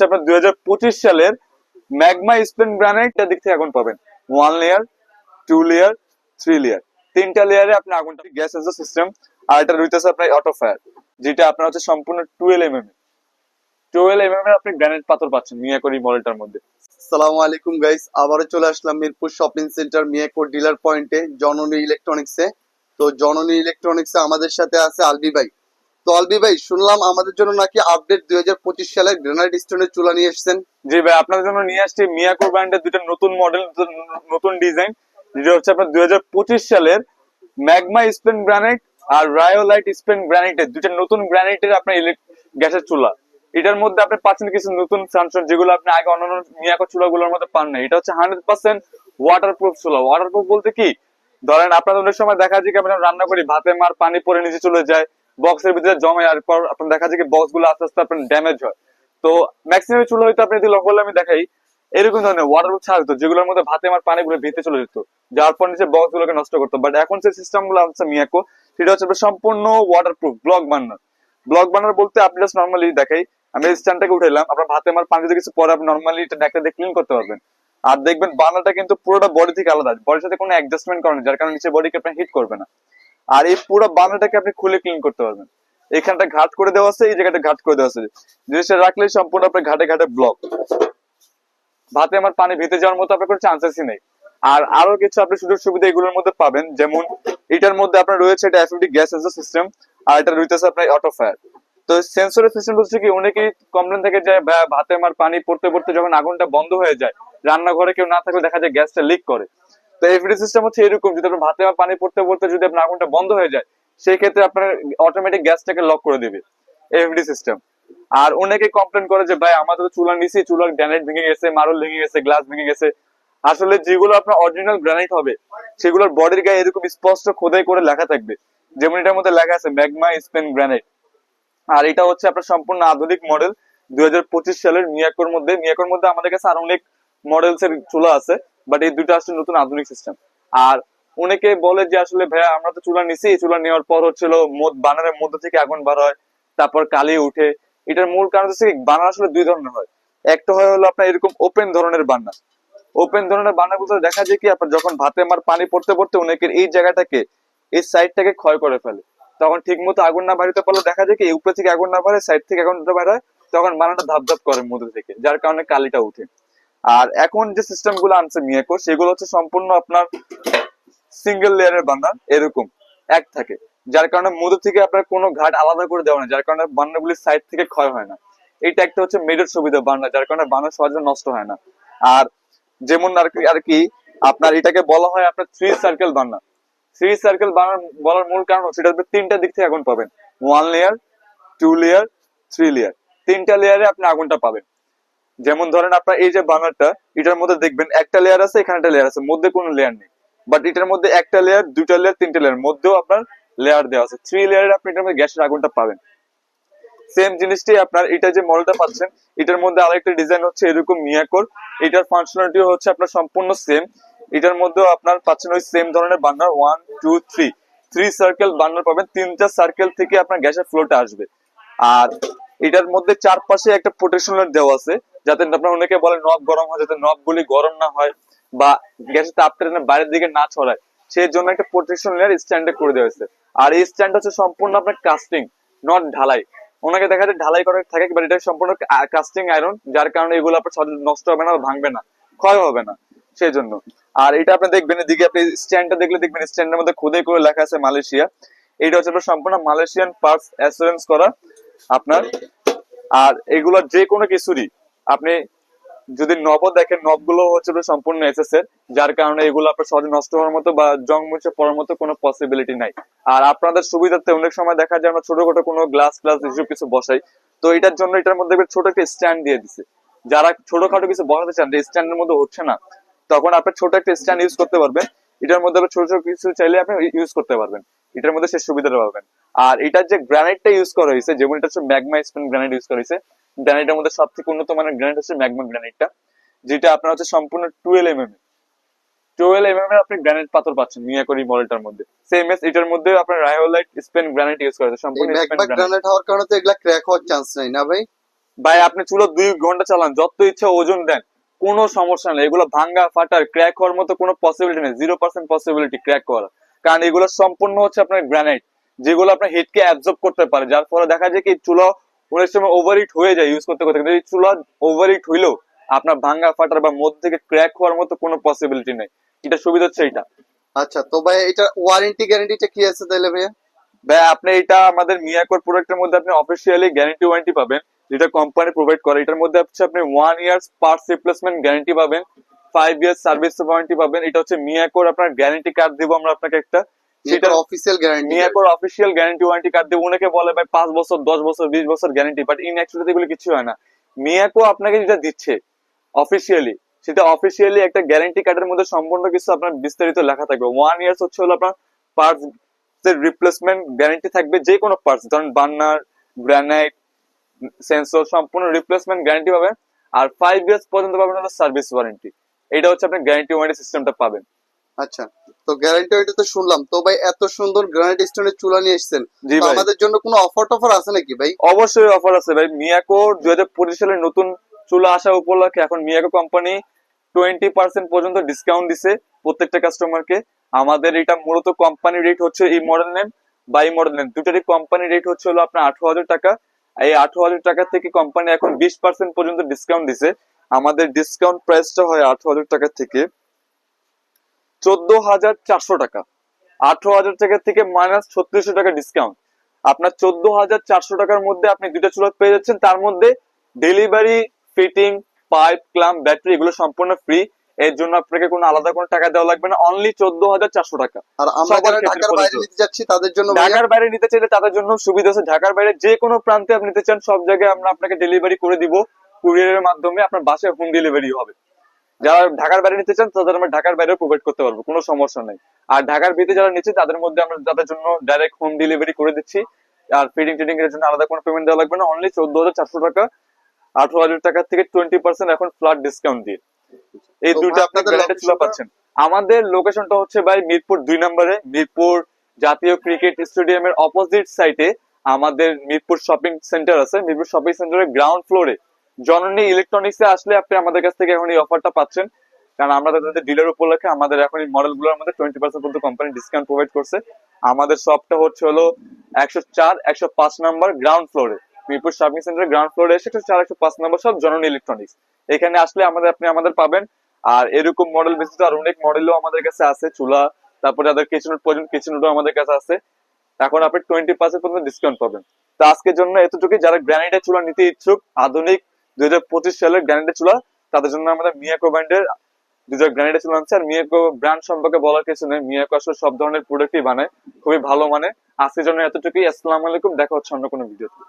হচ্ছে আপনার দুই হাজার পঁচিশ সালের ম্যাগমা স্পেন গ্রানাইট দিক থেকে আগুন পাবেন। One layer, two layer, three layer. তিনটা লেয়ারে আপনি আগুনটা গ্যাস সেন্সর সিস্টেম আর এটা রইতেছে আপনার অটো ফায়ার যেটা আপনার হচ্ছে সম্পূর্ণ twelve M M twelve M M এর আপনি গ্রানাইট পাথর পাচ্ছেন, মিয়াকরি মডেলটার মধ্যে। সালামু আলাইকুম গাইস আবারও চলে আসলাম মিরপুর শপিং সেন্টার মিয়াকোর ডিলার পয়েন্টে জননী ইলেকট্রনিক্সে তো জননী ইলেকট্রনিক্সে আমাদের সাথে আছে আলবি ভাই। তো ভাই, শুনলাম আমাদের জন্য নাকি আপডেট দুই হাজার পঁচিশ সালের গ্রেনাইট স্টোনের চুলা নিয়ে জি ভাই জন্য নিয়ে আসছি মিয়াকো ব্র্যান্ডের নতুন মডেল নতুন ডিজাইন যেটা হচ্ছে আপনার দুই হাজার পঁচিশ সালের ম্যাগমা স্পেন গ্রানাইট আর রায়োলাইট স্পেন গ্রানাইটের নতুন গ্রানাইটের আপনার গ্যাসের চুলা। এটার মধ্যে আপনি পাচ্ছেন কিছু নতুন ফাংশন যেগুলো আপনি আগে অন্যান্য মিয়াকো চুলাগুলোর মধ্যে পান না এটা হচ্ছে হান্ড্রেড পার্সেন্ট ওয়াটার প্রুফ চুলা। ওয়াটার প্রুফ বলতে কি? ধরেন আপনার অনেক সময় দেখা যায় কি, আমরা রান্না করি, ভাতে মার পানি পরে নিচে চলে যায়। বক্সের ভিতরে জমে, আর পর আপনার দেখা যায় বক্সগুলো আস্তে আস্তে আপনার ড্যামেজ হয়। তো ম্যাক্সিমাম চুলা হয়তো আপনি যদি লক্ষ্য করলে আমি দেখাই, এরকম ধরনের ওয়াটার প্রুফ ছাড়া হতো, যেগুলোর মধ্যে ভাতে আমার পানি গুলো ভিতরে চলে যেত, যার পর নিচে বক্স গুলোকে নষ্ট করতো। বাট এখন যে সিস্টেমগুলো আছে মিয়াকো সেটা হচ্ছে সম্পূর্ণ waterproof block burner block burner বলতে আপনি জাস্ট নর্মালি দেখাই, আমি এই স্ট্যান্ডটাকে উঠাইলাম, আপনার ভাতে আমার পানি যদি কিছু পরে আপনি নর্মালি এটা একটা দিয়ে ক্লিন করতে পারবেন। আর দেখবেন বার্নারটা কিন্তু পুরোটা বডি থেকে আলাদা বডির সাথে কোনো অ্যাডজাস্টমেন্ট করেন যার কারণে নিচে বডিকে আপনি হিট করবে না। আর এই পুরো বার্নারটাকে আপনি খুলে ক্লিন করতে পারবেন। এখানটা ঘাট করে দেওয়া আছে, এই জায়গাটা ঘাট করে দেওয়া আছে। জিনিসটা রাখলে সম্পূর্ণ আপনার ঘাটে ঘাটে ব্লক ভাতে আমার পানি ভিতরে যাওয়ার মতো আপনার কোনো চান্সেসই নেই। আর আরও কিছু আপনি সুযোগ সুবিধা এগুলোর মধ্যে পাবেন, যেমন এটার মধ্যে আপনার রয়েছে এটা এফএফডি গ্যাস সেন্সর সিস্টেম আর এটা রয়েছে আপনার অটো ফায়ার তো সেন্সরের সিস্টেম হচ্ছে কি, অনেকেই কমপ্লেন থাকে যে ভা- ভাতে আমার পানি পড়তে পড়তে যখন আগুনটা বন্ধ হয়ে যায়, রান্নাঘরে কেউ না থাকলে দেখা যায় গ্যাসটা লিক করে। তো এফডি সিস্টেম হচ্ছে এরকম, যদি আপনার ভাতে আমার পানি পড়তে পড়তে যদি আপনার আগুনটা বন্ধ হয়ে যায় সেই ক্ষেত্রে আপনার অটোমেটিক গ্যাসটাকে লক করে দিবে এফডি সিস্টেম আর অনেকে কমপ্লেন করে যে, ভাই, আমাদের তো চুলা নিছি চুলার গ্রানাইট ভেঙে গেছে মার্বেল ভেঙে গেছে গ্লাস ভেঙে গেছে। আসলে যেগুলো আপনার অরিজিনাল গ্রানাইট হবে, সেগুলোর বডির গায়ে এরকম স্পষ্ট খোদাই করে লেখা থাকবে। যেমন এটার মধ্যে লেখা আছে, ম্যাগমা স্পেন গ্রানাইট আর এটা হচ্ছে আপনার সম্পূর্ণ আধুনিক মডেল দুই হাজার পঁচিশ সালের মিয়াকোর মধ্যে মিয়াকোর মধ্যে আমাদের কাছে আরও অনেক মডেলস এর চুলা আছে। বাট এই দুটো আসলে নতুন আধুনিক সিস্টেম আর অনেকে বলে যে আসলে, ভাইয়া, আমরা তো চুলা নিছি। চুলা নেওয়ার পর হচ্ছিল মদ বানারের মধ্যে থেকে আগুন বার হয়, তারপর কালি উঠে। এটার মূল কারণ হচ্ছে বানার আসলে দুই ধরনের হয়। একটা হয় হলো আপনার এরকম ওপেন ধরনের বান্না। ওপেন ধরনের বান্না বলতে দেখা যায় কি, আপনার যখন ভাতে আমার পানি পড়তে পড়তে অনেকের এই জায়গাটাকে, এই সাইডটাকে ক্ষয় করে ফেলে। তখন ঠিক মতো আগুন না বাড়িতে পারলে দেখা যায় কি উপরে থেকে আগুন না বাড়ে সাইড থেকে আগুনটা বের হয়, তখন বানাটা ধাপ ধাপ করে মধ্যে থেকে, যার কারণে কালিটা উঠে। আর এখন যে সিস্টেমগুলো আনছে মিয়াকো সেগুলো হচ্ছে সম্পূর্ণ আপনার সিঙ্গেল লেয়ারের বান্না এরকম, এক থাকে। যার কারণে মধু থেকে আপনার কোনো ঘাট আলাদা করে দেওয়া না যার কারণে বান্নাগুলি সাইড থেকে ক্ষয় হয় না। এইটা একটা হচ্ছে মেডের সুবিধা বান্না যার কারণে বান্না সহজে নষ্ট হয় না। আর যেমন আর কি আর কি, আপনার এটাকে বলা হয় আপনার three circle burner three circle burner, বলার মূল কারণ হচ্ছে এটা তিনটা দিক থেকে আগুন পাবেন। One layer two layer three layer তিনটা লেয়ারে আপনি আগুনটা পাবেন। যেমন ধরেন আপনার এই যে বানারটা, এটার মধ্যে দেখবেন একটা লেয়ার আছে, এখানে একটা লেয়ার আছে, মধ্যে কোনো লেয়ার নেই। বাট এটার মধ্যে একটা লেয়ার দুইটা লেয়ার তিনটা লেয়ার মধ্যেও আপনার লেয়ার দেওয়া আছে। থ্রি লেয়ারে আপনি এটার মধ্যে গ্যাসের আগুনটা পাবেন। সেম জিনিসটাই আপনার, এটা যে মডেলটা পাচ্ছেন, এটার মধ্যে আরেকটা ডিজাইন হচ্ছে এরকম মিয়াকোর। এটার ফাংশনালিটি হচ্ছে আপনার সম্পূর্ণ সেম এটার মধ্যেও আপনার পাচ্ছেন ওই সেম ধরনের burner one two three three circle burner পাবেন, তিনটা সার্কেল থেকে আপনার গ্যাসের ফ্লোটা আসবে। আর এটার মধ্যে চারপাশে একটা প্রোটেকশন দেওয়া আছে, যাতে আপনার অনেকে বলে নব গরম হয়, যাতে নব গুলি গরম না হয় বা গ্যাসের তাপটা বাইরের দিকে না ছড়ায়। সেই জন্য একটা প্রোটেকশন লেয়ার স্ট্যান্ডে করে দেওয়া হয়েছে। আর এই স্ট্যান্ড হচ্ছে সম্পূর্ণ আপনার কাস্টিং নট ঢালাই। ওনাকে দেখা যায় ঢালাই করা থাকে বাট এটা সম্পূর্ণ কাস্টিং আয়রন যার কারণে এগুলো আপনার নষ্ট হবে না ভাঙবে না, ক্ষয় হবে না সেই জন্য আর এটা আপনি দেখবেন এদিকে আপনি স্ট্যান্ডটা দেখলে দেখবেন স্ট্যান্ডের মধ্যে খুদে করে লেখা আছে মালয়েশিয়া। এটা হচ্ছে আপনার সম্পূর্ণ মালয়েশিয়ান পার্টস অ্যাসুরেন্স করা। আপনার? আর এগুলোর যে কোনো কিছুরই আপনি যদি নব দেখেন নবগুলো হচ্ছে সম্পূর্ণ এর, যার কারণে এগুলো আপনার সহজে নষ্ট হওয়ার মতো বা জং মুছে পড়ার মতো কোনো পসিবিলিটি নাই। আর আপনাদের সুবিধার্থে অনেক সময় দেখা যায় আমরা ছোটখাটো কোনো গ্লাস গ্লাস এসব কিছু বসাই। তো এটার জন্য এটার মধ্যে ছোট একটা স্ট্যান্ড দিয়ে দিছে। যারা ছোটখাটো কিছু বসাতে চান স্ট্যান্ডের মধ্যে হচ্ছে না, তখন আপনি ছোট একটা স্ট্যান্ড ইউজ করতে পারবেন। এটার মধ্যে ছোট ছোট কিছু চাইলে আপনি ইউজ করতে পারবেন। এটার মধ্যে সেই সুবিধাটা পাবেন। আর এটার যে গ্রানাইটটা ইউজ করা হয়েছে যেমন এটা হচ্ছে ম্যাগমা স্পেন গ্রানাইট ইউজ করা হয়েছে গ্রানাইটের মধ্যে সব থেকে উন্নত মানের গ্রানাইট হচ্ছে ম্যাগমা গ্রানাইটটা যেটা আপনার হচ্ছে সম্পূর্ণ twelve M M twelve M M এর আপনি গ্রানাইট পাথর পাচ্ছেন মিয়াকরি মডেলটার মধ্যে। সেম এস এটার মধ্যে আপনার রায়োলাইট স্পেন গ্রানাইট ইউজ করা হয়েছে সম্পূর্ণ গ্রানাইট হওয়ার কারণে তো এগুলা ক্র্যাক হওয়ার চান্স নাই না ভাই? ভাই আপনি চুলো দুই ঘণ্টা চালান যত ইচ্ছা ওজন দেন কোনো সমস্যা নেই। এগুলো ভাঙ্গা ফাটার ক্র্যাক হওয়ার মতো কোনো পসিবিলিটি নেই। জিরো পার্সেন্ট পসিবিলিটি ক্র্যাক করা। কারণ এগুলো সম্পূর্ণ হচ্ছে আপনার গ্রানাইট যেগুলো আপনার হিটকে অ্যাবজর্ব করতে পারে। যার ফলে দেখা যায় কি চুলো অনেক সময় ওভার হিট হয়ে যায় ইউজ করতে করতে। কিন্তু এই চুলা ওভার হিট হইলেও আপনার ভাঙ্গা ফাটার বা মধ্যে থেকে ক্র্যাক হওয়ার মতো কোনো পসিবিলিটি নেই। এটা সুবিধা হচ্ছে এটা আচ্ছা তো ভাই এটা ওয়ারেন্টি গ্যারান্টিটা কি আছে তাহলে ভাইয়া? ভাই আপনি এটা আমাদের মিয়াকোর প্রোডাক্টের মধ্যে আপনি অফিসিয়ালি গ্যারান্টি ওয়ারেন্টি পাবেন। যেটা কোম্পানি প্রোভাইড করে। এটার মধ্যে হচ্ছে আপনি one years parts replacement guarantee পাবেন। ফাইভ ইয়ার্স সার্ভিস ওয়ারেন্টি পাবেন। এটা হচ্ছে মিয়াকোর আপনার গ্যারান্টি কার্ড দিব আমরা আপনাকে একটা। সেটা অফিসিয়াল গ্যারান্টি মিয়াকোর অফিসিয়াল গ্যারান্টি ওয়ারেন্টি কার্ড দিব। অনেকে বলে ভাই পাঁচ বছর দশ বছর বিশ বছর গ্যারান্টি বাট ইন অ্যাকচুয়ালি এগুলো কিছু হয় না। মিয়াকো আপনাকে যেটা দিচ্ছে অফিসিয়ালি সেটা অফিসিয়ালি একটা গ্যারান্টি কার্ডের মধ্যে সম্পূর্ণ কিছু আপনার বিস্তারিত লেখা থাকবে। ওয়ান ইয়ার্স হচ্ছে হলো আপনার পার্টস এর রিপ্লেসমেন্ট গ্যারান্টি থাকবে যে কোনো পার্টস ধরেন বার্নার গ্রানাইট সেন্সর সম্পূর্ণ রিপ্লেসমেন্ট গ্যারান্টি পাবেন। আর ফাইভ ইয়ার্স পর্যন্ত পাবেন হলো সার্ভিস ওয়ারেন্টি এটা হচ্ছে আপনি গ্যারান্টি ওয়ারেন্টি সিস্টেমটা পাবেন। আচ্ছা তো গ্যারান্টি ওইটা তো শুনলাম। তো ভাই এত সুন্দর গ্রানাইট স্টোনের চুলা নিয়ে এসেছেন। আমাদের জন্য কোনো অফার টফার আছে নাকি ভাই? অবশ্যই অফার আছে ভাই। মিয়াকো দুই হাজার পঁচিশ সালের নতুন চুলা আসা উপলক্ষে এখন মিয়াকো কোম্পানি টোয়েন্টি পার্সেন্ট পর্যন্ত ডিসকাউন্ট দিছে প্রত্যেকটা কাস্টমারকে আমাদের এটা মূলত কোম্পানি রেট হচ্ছে এই মডেল নেন বাই মডেল নেন দুটারই কোম্পানি রেট হচ্ছে হলো আপনার আঠারো হাজার টাকা। এই আঠারো হাজার টাকা থেকে কোম্পানি এখন বিশ পার্সেন্ট পর্যন্ত ডিসকাউন্ট দিছে। আমাদের ডিসকাউন্ট প্রাইসটা হয় আঠারো হাজার টাকা থেকে চোদ্দ হাজার চারশো টাকা। আঠারো হাজার টাকা থেকে মাইনাস ছত্রিশশো টাকা ডিসকাউন্ট আপনার চোদ্দ হাজার চারশো টাকার মধ্যে আপনি দুইটা চুলা পেয়ে যাচ্ছেন। তার মধ্যে delivery fitting pipe clamp battery এগুলো সম্পূর্ণ ফ্রি এর জন্য আপনাকে কোনো আলাদা কোনো টাকা দেওয়া লাগবে না। অনলি চোদ্দ হাজার চারশো টাকা। আর আমরা ঢাকার বাইরে নিতে যাচ্ছি তাদের জন্য ঢাকার বাইরে নিতে চাইলে তাদের জন্য সুবিধা আছে। ঢাকার বাইরে যে কোনো প্রান্তে আপনি নিতে চান সব জায়গায় আমরা আপনাকে ডেলিভারি করে দিব। কুরিয়ারের মাধ্যমে আপনার বাসায় হোম ডেলিভারি হবে। যারা ঢাকার বাইরে নিতে চান তাদের আমরা ঢাকার বাইরে প্রোভাইড করতে পারব কোনো সমস্যা নেই। আর ঢাকার ভিতরে যারা নিচ্ছে তাদের মধ্যে আমরা তাদের জন্য ডাইরেক্ট হোম ডেলিভারি করে দিচ্ছি। আর ফিডিং টিডিং এর জন্য আলাদা কোনো পেমেন্ট দেওয়া লাগবে না অনলি চোদ্দ হাজার চারশো টাকা আঠারো হাজার টাকা থেকে টোয়েন্টি পার্সেন্ট এখন ফ্ল্যাট ডিসকাউন্ট দিয়ে। এই দুটো আপনাদের চুলা? পাচ্ছেন। আমাদের লোকেশনটা হচ্ছে ভাই মিরপুর দুই নম্বরে। মিরপুর জাতীয় ক্রিকেট স্টেডিয়ামের অপোজিট সাইডে আমাদের মিরপুর শপিং সেন্টার আছে। মিরপুর শপিং সেন্টারের গ্রাউন্ড ফ্লোরে জননী ইলেকট্রনিক্সে আসলে আপনি আমাদের কাছ থেকে এখন এই অফারটা পাচ্ছেন। কারণ আমরা তাদের ডিলার উপলক্ষে আমাদের এখন এই মডেলগুলোর মধ্যে টোয়েন্টি পার্সেন্ট পর্যন্ত কোম্পানি ডিসকাউন্ট প্রোভাইড করছে। আমাদের শপটা হচ্ছে হলো একশো চার, একশো পাঁচ নাম্বার গ্রাউন্ড ফ্লোরে মিরপুর শপিং সেন্টারের গ্রাউন্ড ফ্লোরে এসে একশো চার, একশো পাঁচ নাম্বার সব জননী ইলেকট্রনিক্স এখানে আসলে আমাদের আপনি আমাদের পাবেন। আর এরকম মডেল ব্যতীত আর অনেক মডেলও আমাদের কাছে আছে, চুলা, তারপরে যাদের কিচেন পর্যন্ত কিচেন আমাদের কাছে আছে। এখন আপনি টোয়েন্টি পার্সেন্ট পর্যন্ত ডিসকাউন্ট পাবেন। তো আজকের জন্য এতটুকুই। যারা গ্রানাইটের চুলা নিতে ইচ্ছুক, আধুনিক দুই হাজার পঁচিশ সালের গ্রানাইটের চুলা, তাদের জন্য আমরা মিয়াকো ব্র্যান্ডের দুই হাজার গ্রানাইটের চুলা আনছে। আর মিয়াকো ব্র্যান্ড সম্পর্কে বলার কিছু নেই। মিয়াকো আসলে সব ধরনের প্রোডাক্টই বানায়, খুবই ভালো মানে। আজকের জন্য এতটুকুই। আসসালামু আলাইকুম। দেখা হচ্ছে অন্য কোনো ভিডিওতে।